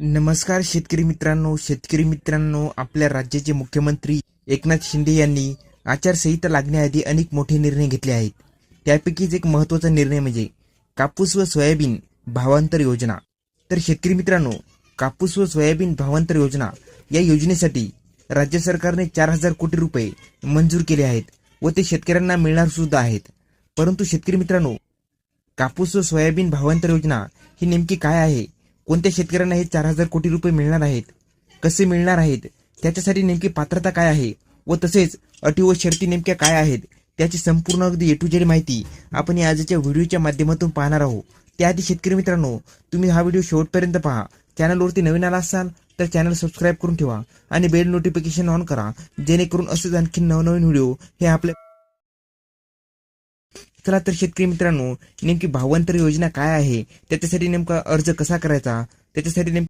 नमस्कार शेतकरी मित्रांनो शेतकरी मित्रांनो आपल्या राज्याचे मुख्यमंत्री एकनाथ शिंदे यांनी आचारसंहिता लागण्याआधी अनेक मोठे निर्णय घेतले आहेत. त्यापैकीच एक महत्त्वाचा निर्णय म्हणजे कापूस व सोयाबीन भावांतर योजना. तर शेतकरी मित्रांनो कापूस व सोयाबीन भावांतर योजना या योजनेसाठी राज्य सरकारने चार हजार कोटी रुपये मंजूर केले आहेत व ते शेतकऱ्यांना मिळणार सुद्धा आहेत. परंतु शेतकरी मित्रांनो कापूस व सोयाबीन भावांतर योजना ही नेमकी काय आहे? कोणत्या शेतकऱ्यांना हे चार हजार कोटी रुपये मिळणार आहेत? कसे मिळणार आहेत? त्याच्यासाठी नेमकी पात्रता काय आहे? व तसेच अटी व शर्ती नेमक्या काय आहेत? त्याची संपूर्ण अगदी ए टू जेड माहिती आपण या आजच्या व्हिडिओच्या माध्यमातून पाहणार आहोत. त्याआधी शेतकरी मित्रांनो तुम्ही हा व्हिडिओ शेवटपर्यंत पहा. चॅनलवरती नवीन आला असाल तर चॅनल सबस्क्राईब करून ठेवा आणि बेल नोटिफिकेशन ऑन करा जेणेकरून असेच आणखी नवनवीन व्हिडिओ हे आपल्या चला तर शेतकरी मित्रांनो नेमकी भावांतर योजना काय आहे? त्याच्यासाठी नेमका अर्ज कसा करायचा? त्याच्यासाठी नेमकी